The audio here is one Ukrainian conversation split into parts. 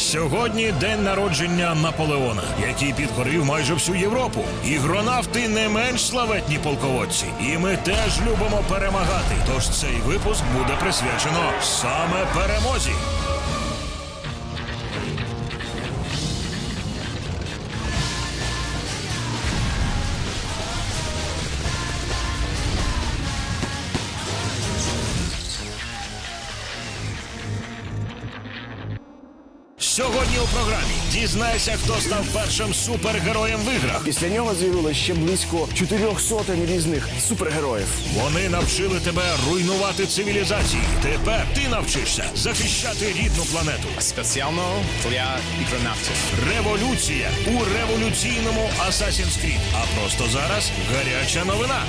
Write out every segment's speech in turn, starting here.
Сьогодні день народження Наполеона, який підкорив майже всю Європу. Ігронавти не менш славетні полководці, і ми теж любимо перемагати. Тож цей випуск буде присвячено саме перемозі. Дізнайся, хто став першим супергероєм в іграх. Після нього з'явилось ще близько чотирьох сотень різних супергероїв. Вони навчили тебе руйнувати цивілізації. Тепер ти навчишся захищати рідну планету. спеціально для ігронавтів. Революція у революційному Assassin's Creed. А просто зараз гаряча новина.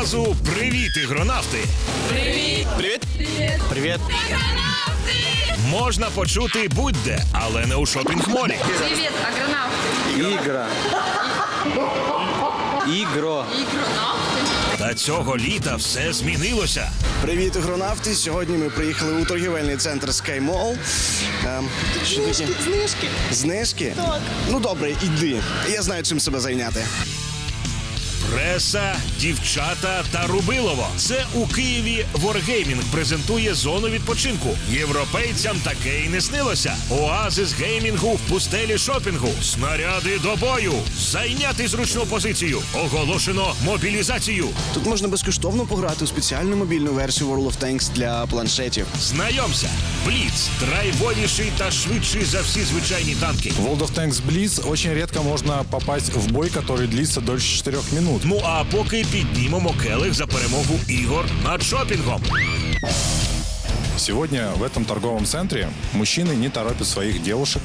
Фразу Привіт, ігронавти Привіт! Привіт. можна почути будь-де, але не у шопінг-молі. Привет, агронавты. Ігра. Ігро. Та цього літа все змінилося. Привіт, ігронавти. Сьогодні ми приїхали у торгівельний центр Sky Mall. Ем, що? Знижки. Знижки? Так. Ну добре, іди. Я знаю, чим себе зайняти. Преса, дівчата та Рубилово. Це у Києві Wargaming презентує зону відпочинку. Європейцям таке і не снилося. Оазис геймінгу в пустелі шопінгу. Снаряди до бою. Зайняти зручну позицію. Оголошено мобілізацію. Тут можна безкоштовно пограти у спеціальну мобільну версію World of Tanks для планшетів. Знайомся. Бліц драйвовіший та швидший за всі звичайні танки. В World of Tanks Blitz очень редко можно попасть в бой, который длится дольше 4 минут. Ну а поки піднімемо келих за перемогу ігор над шопінгом. Сегодня в этом торговом центре мужчины не торопят своих девушек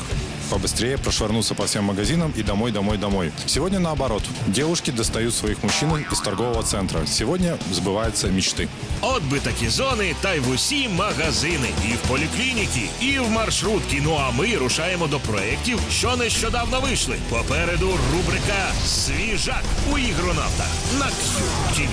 побыстрее прошвырнуться по всем магазинам и домой, домой, домой. Сегодня наоборот. Девушки достают своих мужчин из торгового центра. Сегодня сбываются мечты. От би такі зони, та й в усі магазини, і в поліклініки, і в маршрутки. Ну а ми рушаємо до проєктів, що нещодавно вийшли. Попереду рубрика Свіжак у ігронавтах на QTV.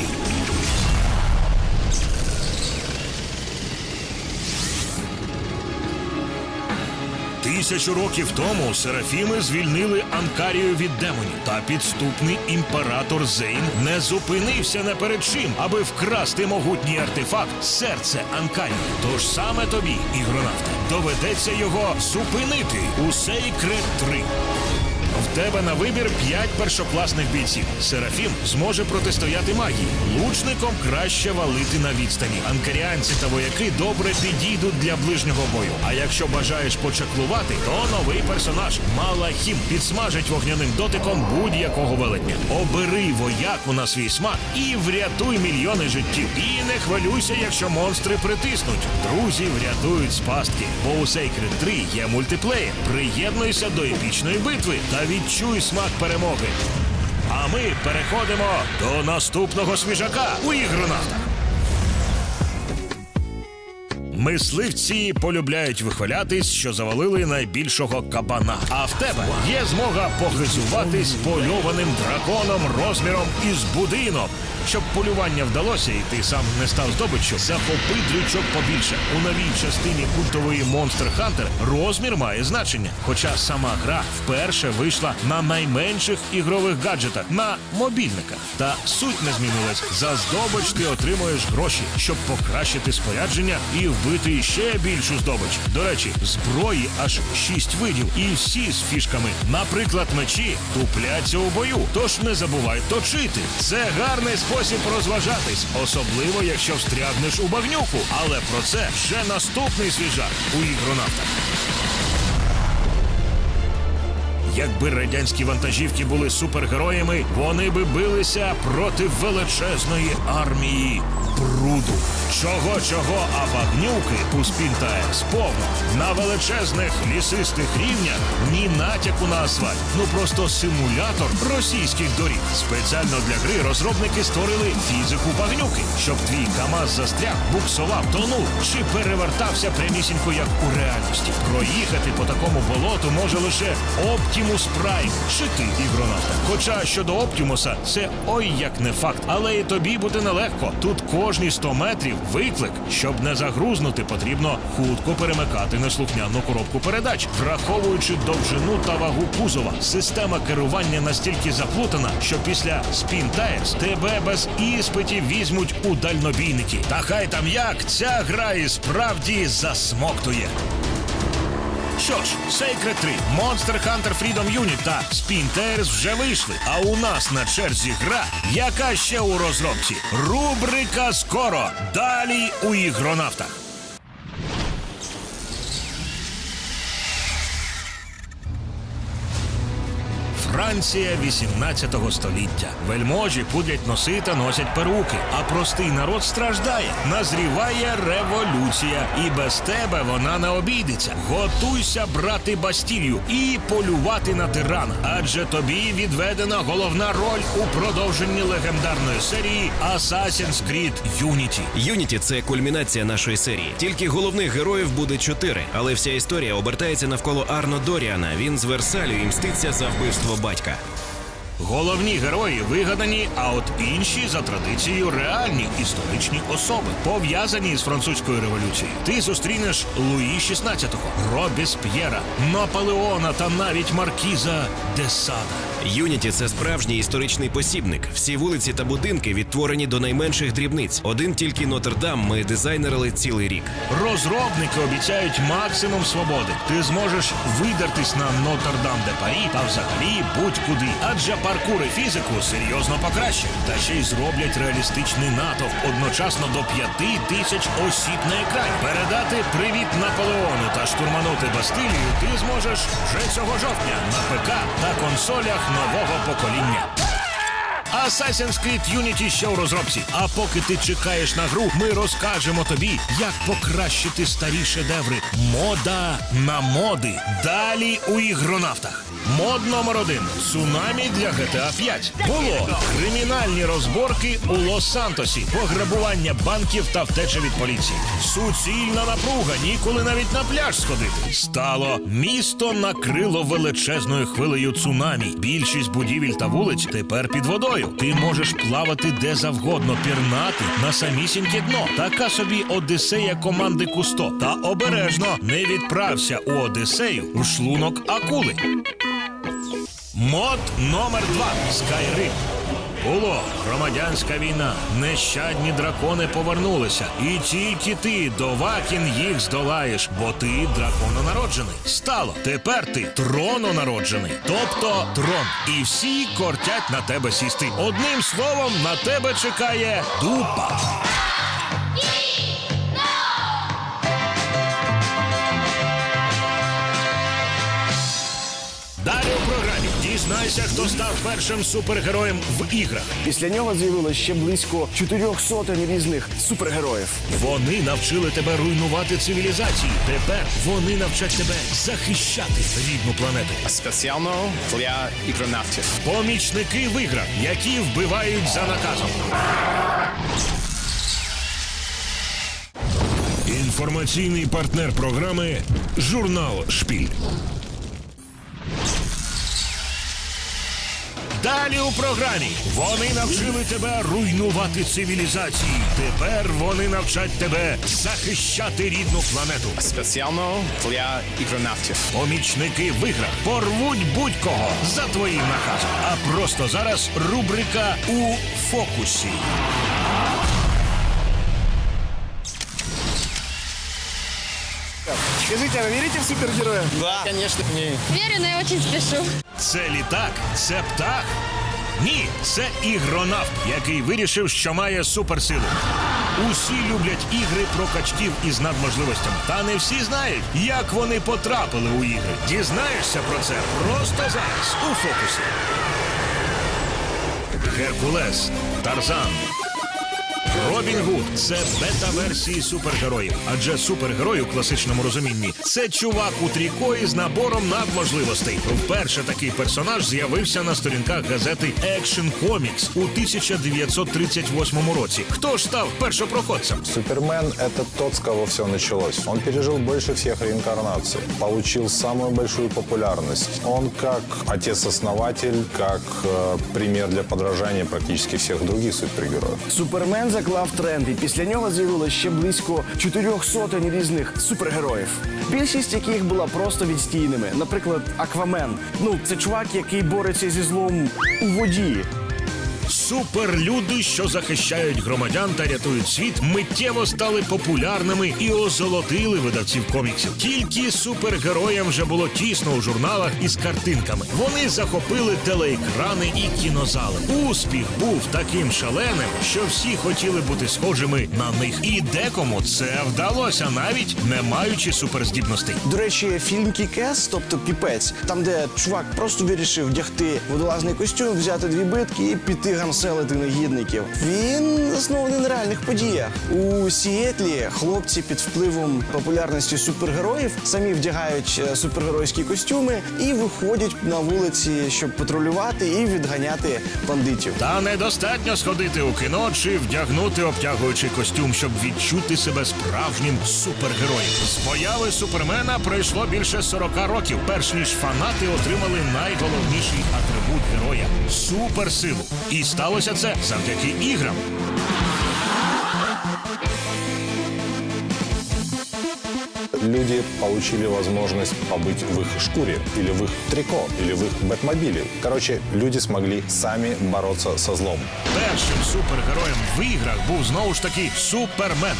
Тисячу років тому серафіми звільнили Анкарію від демонів. Та підступний імператор Зейн не зупинився не перед чим, аби вкрасти могутній артефакт серце Анкарії. Тож саме тобі, ігронавте, доведеться його зупинити у Сейкрет 3. В тебе на вибір п'ять першокласних бійців. Серафім зможе протистояти магії. Лучником краще валити на відстані. Анкаріанці та вояки добре підійдуть для ближнього бою. А якщо бажаєш почаклувати, то новий персонаж Малахім підсмажить вогняним дотиком будь-якого велетня. Обери вояку на свій смак і врятуй мільйони життів. І не хвилюйся, якщо монстри притиснуть. Друзі врятують з пастки. Бо у Secret 3 є мультиплеєр. Приєднуйся до епічної битви та відчуй смак перемоги. А ми переходимо до наступного свіжака у ігронавтах. Мисливці полюбляють вихвалятись, що завалили найбільшого кабана. А в тебе є змога похизуватись польованим драконом розміром із будинок. Щоб полювання вдалося і ти сам не став здобиччю, захопи дрючок побільше. У новій частині культової Monster Hunter розмір має значення. Хоча сама гра вперше вийшла на найменших ігрових гаджетах на мобільниках. Та суть не змінилась. За здобич ти отримуєш гроші, щоб покращити спорядження і вбити ще більшу здобич. До речі, зброї аж шість видів, і всі з фішками. Наприклад, мечі тупляться у бою. Тож не забувай точити. Це гарний спосіб розважатись, особливо якщо встрягнеш у багнюку. Але про це вже наступний свіжак у ігронавтах. Якби радянські вантажівки були супергероями, вони би билися проти величезної армії бруду. Чого чого, а багнюки у Спінтаєрс повно. На величезних лісистих рівнях ні натяку на асфальт. Ну просто симулятор російських доріг. Спеціально для гри розробники створили фізику багнюки, щоб твій КАМАЗ застряг, буксував, тонув чи перевертався прямісінько як у реальності. Проїхати по такому болоту може лише Optimus Prime чи ти ігронавта. Хоча щодо Оптімуса, це ой як не факт, але і тобі буде нелегко. Тут кожні 100 метрів виклик, щоб не загрузнути, потрібно хутко перемикати неслухняну коробку передач, враховуючи довжину та вагу кузова. Система керування настільки заплутана, що після Spin Tires тебе без іспитів візьмуть у дальнобійники. Та хай там як ця гра і справді засмоктує. Що ж, Sacred 3, Monster Hunter Freedom Unit та Spin Tires вже вийшли. А у нас на черзі гра, яка ще у розробці. Рубрика скоро. Далі у ігронавтах. Франція 18 століття. Вельможі пудрять носи та носять перуки, а простий народ страждає. Назріває революція, і без тебе вона не обійдеться. Готуйся брати Бастілію і полювати на тирана. Адже тобі відведена головна роль у продовженні легендарної серії Assassin's Creed Unity. Юніті це кульмінація нашої серії. Тільки головних героїв буде чотири, але вся історія обертається навколо Арно Доріана. Він з Версалю і мститься за вбивство батька. Головні герої вигадані, а от інші за традицією реальні історичні особи, пов'язані з французькою революцією. Ти зустрінеш Луї XVI, Робісп'єра, Наполеона та навіть Маркіза де Сада. Юніті це справжній історичний посібник. Всі вулиці та будинки відтворені до найменших дрібниць. Один тільки Нотр-Дам ми дизайнерили цілий рік. Розробники обіцяють максимум свободи. Ти зможеш видертись на Нотр-Дам де Парі та взагалі будь-куди. Адже паркур і фізику серйозно покращать. Та ще й зроблять реалістичний натовп одночасно до п'яти тисяч осіб на екрані. Передати привіт Наполеону та штурманути Бастилію ти зможеш вже цього жовтня на ПК та консолях нового покоління. Assassin's Creed Unity ще у розробці. А поки ти чекаєш на гру, ми розкажемо тобі, як покращити старі шедеври. Мода на моди. Далі у ігронавтах. Мод номер один цунамі для GTA 5. Було кримінальні розборки у Лос-Сантосі, пограбування банків та втеча від поліції. Суцільна напруга, ніколи навіть на пляж сходити. Стало місто накрило величезною хвилею цунамі. Більшість будівель та вулиць тепер під водою. Ти можеш плавати де завгодно, пірнати на самісіньке дно. Така собі Одисея команди Кусто. Та обережно не відправся у Одисею в шлунок акули. Мод номер два Скайрим. Було громадянська війна. Нещадні дракони повернулися. І тільки ти, Довакін, їх здолаєш, бо ти дракононароджений. Стало. Тепер ти трононароджений. Тобто трон. І всі кортять на тебе сісти. Одним словом, на тебе чекає дупа. Дізнайся, хто став першим супергероєм в іграх. Після нього з'явилось ще близько чотирьох сотень різних супергероїв. Вони навчили тебе руйнувати цивілізації. Тепер вони навчать тебе захищати рідну планету. Спеціально для ігронавтів. Помічники в іграх, які вбивають за наказом. Інформаційний партнер програми Журнал Шпіль. Далі у програмі вони навчили тебе руйнувати цивілізації. Тепер вони навчать тебе захищати рідну планету. Спеціально для ігронавтів. Помічники в іграх порвуть будь-кого за твоїм наказом. А просто зараз рубрика у фокусі. Скажіть, а ви вірите в супергероїв? Да, звісно, ні. Верю, но я очень спешу. Це літак, це птах. Ні, це ігронавт, який вирішив, що має суперсилу. Усі люблять ігри про качків із надможливостями. Та не всі знають, як вони потрапили у ігри. Дізнаєшся про це просто зараз у фокусі. Геркулес, Тарзан, Робін Гуд це бета-версії супергероїв. Адже супергерой у класичному розумінні це чувак у тріко із набором надможливостей. Вперше такий персонаж з'явився на сторінках газети Action Comics у 1938 році. Хто ж став першопроходцем? Супермен – это тот, с кого все началось. Он пережил больше всех реинкарнаций, получил самую большую популярность. Он как отец-основатель, как э, пример для подражания практически всех других супергероев. Супермен заклав тренд, і після нього з'явилося ще близько чотирьох сотень різних супергероїв. Більшість яких була просто відстійними. Наприклад, Аквамен. Ну, це чувак, який бореться зі злом у воді. Суперлюди, що захищають громадян та рятують світ, миттєво стали популярними і озолотили видавців коміксів. Тільки супергероям вже було тісно у журналах із картинками. Вони захопили телеекрани і кінозали. Успіх був таким шаленим, що всі хотіли бути схожими на них. І декому це вдалося, навіть не маючи суперздібностей. До речі, фільм Кікес, тобто піпець, там, де чувак просто вирішив вдягти водолазний костюм, взяти дві битки і піти гамселити негідників. Він заснований на реальних подіях. У Сіетлі хлопці під впливом популярності супергероїв самі вдягають е, супергеройські костюми і виходять на вулиці, щоб патрулювати і відганяти бандитів. Та недостатньо сходити у кіно чи вдягнути обтягуючий костюм, щоб відчути себе справжнім супергероєм. З появи супермена пройшло більше 40 років, перш ніж фанати отримали найголовніший атрибут героя суперсилу. І сталося це завдяки іграм. Люди получили возможность побыть в их шкуре, или в их трико, или в их бэтмобиле. Короче, люди смогли сами бороться со злом. Першим супергероєм в іграх був знову ж таки Супермен.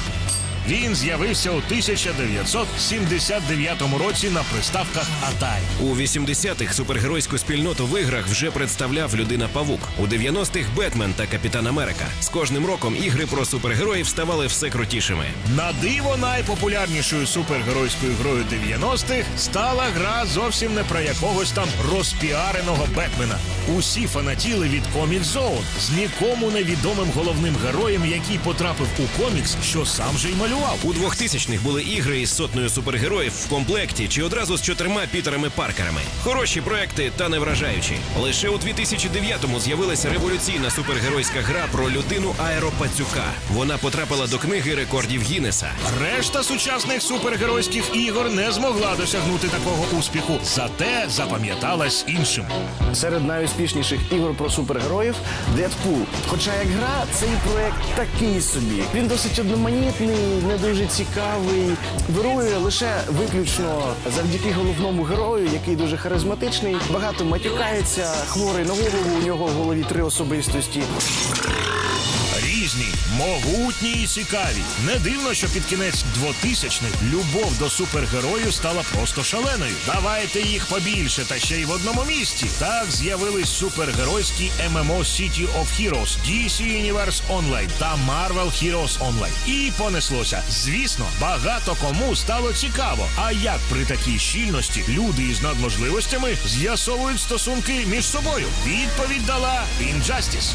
Він з'явився у 1979 році на приставках Atari. У 80-х супергеройську спільноту в іграх вже представляв людина Павук. У 90-х Бетмен та Капітан Америка. З кожним роком ігри про супергероїв ставали все крутішими. На диво найпопулярнішою супергеройською грою 90-х стала гра зовсім не про якогось там розпіареного Бетмена. Усі фанатіли від Comic Zone з нікому невідомим головним героєм, який потрапив у комікс, що сам же й малював. У 2000-х були ігри із сотнею супергероїв в комплекті чи одразу з чотирма Пітерами Паркерами. Хороші проекти та не вражаючі. Лише у 2009-му з'явилася революційна супергеройська гра про людину Аеропацюка. Вона потрапила до книги рекордів Гіннеса. Решта сучасних супергеройських ігор не змогла досягнути такого успіху, зате запам'яталась іншим. Серед найуспішніших ігор про супергероїв Дедпул. Хоча як гра, цей проект такий собі. Він досить одноманітний, не дуже цікавий. Вирує лише виключно завдяки головному герою, який дуже харизматичний, багато матюкається, хворий на голову. У нього в голові три особистості. Різні, могутні і цікаві. Не дивно, що під кінець 2000-х любов до супергерою стала просто шаленою. Давайте їх побільше, та ще й в одному місці. Так з'явились супергеройські MMO City of Heroes, DC Universe Online та Marvel Heroes Online. І понеслося. Звісно, багато кому стало цікаво. А як при такій щільності люди із надможливостями з'ясовують стосунки між собою? Відповідь дала Injustice.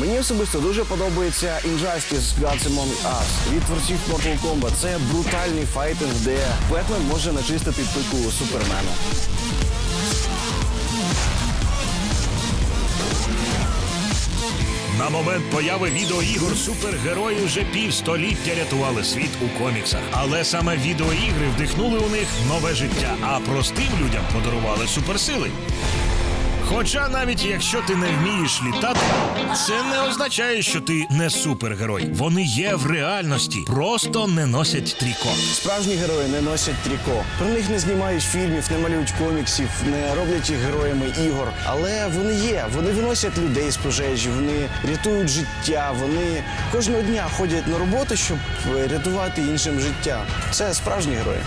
Мені особисто дуже подобається Injustice Gods Among Us від творців Mortal Kombat. Це брутальний файтинг, де Бетмен може начистити пику супермена. На момент появи відеоігор супергерої вже півстоліття рятували світ у коміксах. Але саме відеоігри вдихнули у них нове життя, а простим людям подарували суперсили. Хоча навіть якщо ти не вмієш літати, це не означає, що ти не супергерой. Вони є в реальності, просто не носять тріко. Справжні герої не носять тріко. Про них не знімають фільмів, не малюють коміксів, не роблять їх героями ігор. Але вони є. Вони виносять людей з пожежі, вони рятують життя. Вони кожного дня ходять на роботу, щоб е, рятувати іншим життя. Це справжні герої.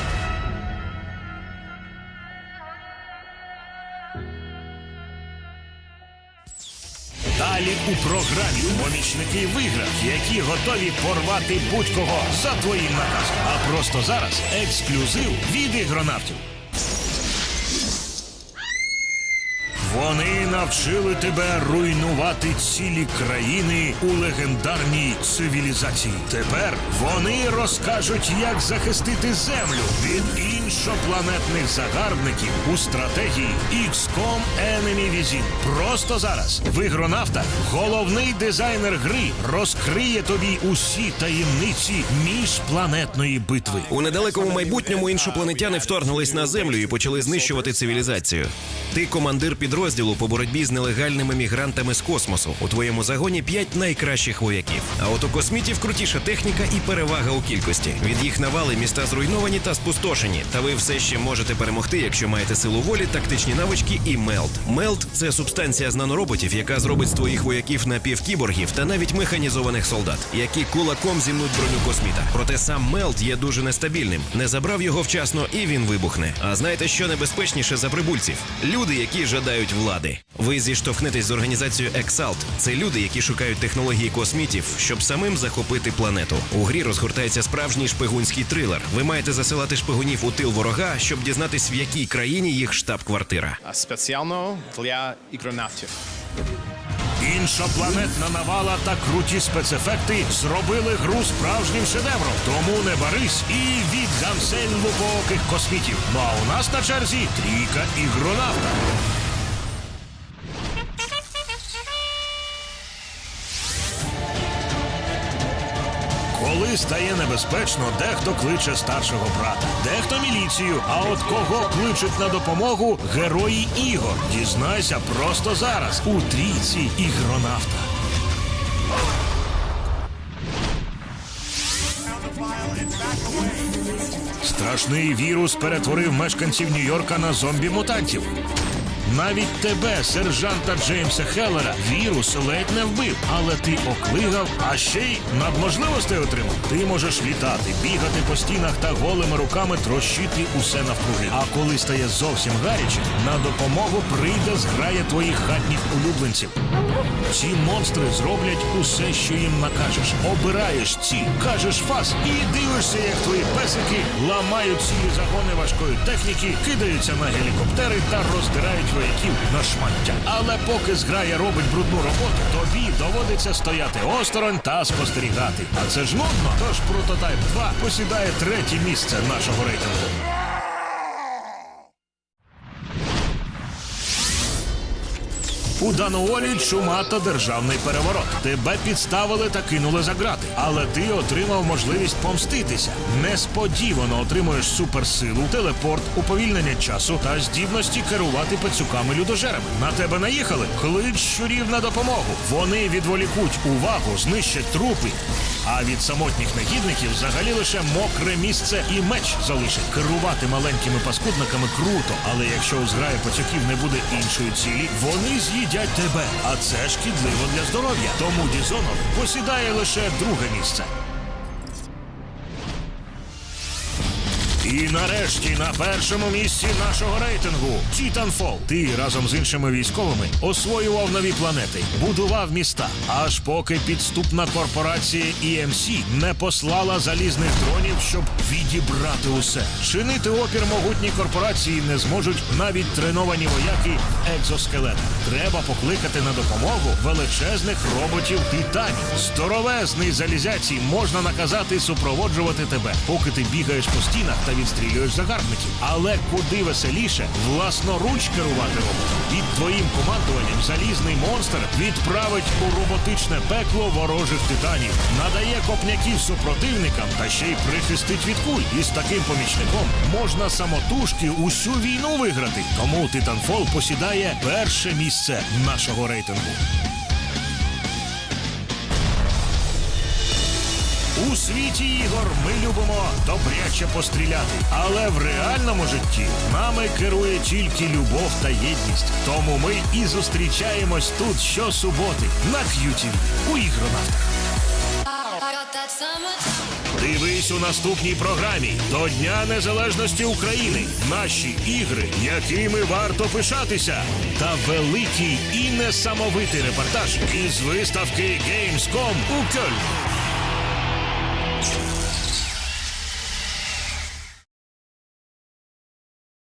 У програмі помічники виграв, які готові порвати будь-кого за твоїм наказом. А просто зараз ексклюзив від ігронавтів. Вони навчили тебе руйнувати цілі країни у легендарній цивілізації. Тепер вони розкажуть, як захистити землю від іншопланетних загарбників у стратегії XCOM Enemy Within. Просто зараз в ігронавтах головний дизайнер гри розкриє тобі усі таємниці міжпланетної битви. У недалекому майбутньому іншопланетяни вторгнулись на землю і почали знищувати цивілізацію. Ти командир підрозділу по боротьбі з нелегальними мігрантами з космосу. У твоєму загоні п'ять найкращих вояків. А от у космітів крутіша техніка і перевага у кількості. Від їх навали міста зруйновані та спустошені. Та ви все ще можете перемогти, якщо маєте силу волі, тактичні навички і мелт. Мелт це субстанція з нанороботів, яка зробить з твоїх вояків напівкіборгів та навіть механізованих солдат, які кулаком зімнуть броню косміта. Проте сам мелт є дуже нестабільним. Не забрав його вчасно, і він вибухне. А знаєте, що небезпечніше за прибульців? Люди, які жадають влади. Ви зіштовхнетесь з організацією Exalt. Це люди, які шукають технології космітів, щоб самим захопити планету. У грі розгортається справжній шпигунський трилер. Ви маєте засилати шпигунів у тил ворога, щоб дізнатись, в якій країні їх штаб-квартира. А Спеціально для ігронавтів. Іншопланетна навала та круті спецефекти зробили гру справжнім шедевром. Тому не барись і віддам сель лупооких космітів. Ну а у нас на черзі трійка ігронавта. Стає небезпечно, дехто кличе старшого брата, дехто міліцію. А от кого кличуть на допомогу герої ігор. Дізнайся просто зараз у трійці ігронавта. Страшний вірус перетворив мешканців Нью-Йорка на зомбі-мутантів. Навіть тебе, сержанта Джеймса Хеллера, вірус ледь не вбив, але ти оклигав, а ще й надможливостей отримав. Ти можеш літати, бігати по стінах та голими руками трощити усе навкруги. А коли стає зовсім гаряче, на допомогу прийде зграя твоїх хатніх улюбленців. Ці монстри зроблять усе, що їм накажеш. Обираєш ціль, кажеш фас і дивишся, як твої песики ламають цілі загони важкої техніки, кидаються на гелікоптери та роздирають вояків на шмаття. Але поки зграя робить брудну роботу, тобі доводиться стояти осторонь та спостерігати. А це ж нудно. Тож прототайп 2 посідає третє місце нашого рейтингу. У Дануолі чума та державний переворот. Тебе підставили та кинули за грати. Але ти отримав можливість помститися. Несподівано отримуєш суперсилу, телепорт, уповільнення часу та здібності керувати пацюками людожерами. На тебе наїхали. Клич щурів на допомогу. Вони відволікуть увагу, знищать трупи. А від самотніх негідників взагалі лише мокре місце і меч залишить. Керувати маленькими паскудниками круто, але якщо у зграї пацюків не буде іншої цілі, вони з'їдять тебе. А це шкідливо для здоров'я. Тому Дізонор посідає лише друге місце. І нарешті на першому місці нашого рейтингу Titanfall. Ти разом з іншими військовими освоював нові планети, будував міста, аж поки підступна корпорація EMC не послала залізних дронів, щоб відібрати усе. Чинити опір могутній корпорації не зможуть навіть треновані вояки екзоскелета. Треба покликати на допомогу величезних роботів титанів. Здоровезний залізяці можна наказати супроводжувати тебе, поки ти бігаєш по стінах та відстрілюєш загарбників. Але куди веселіше власноруч керувати роботом. Під твоїм командуванням залізний монстр відправить у роботичне пекло ворожих титанів, надає копняків супротивникам та ще й прихистить від куль. І з таким помічником можна самотужки усю війну виграти. Тому Titanfall посідає перше місце нашого рейтингу. У світі ігор ми любимо добряче постріляти, але в реальному житті нами керує тільки любов та єдність. Тому ми і зустрічаємось тут щосуботи на QTV у ігронавтах. Дивись у наступній програмі до Дня Незалежності України. Наші ігри, якими варто пишатися, та великий і несамовитий репортаж із виставки Gamescom у Кельні.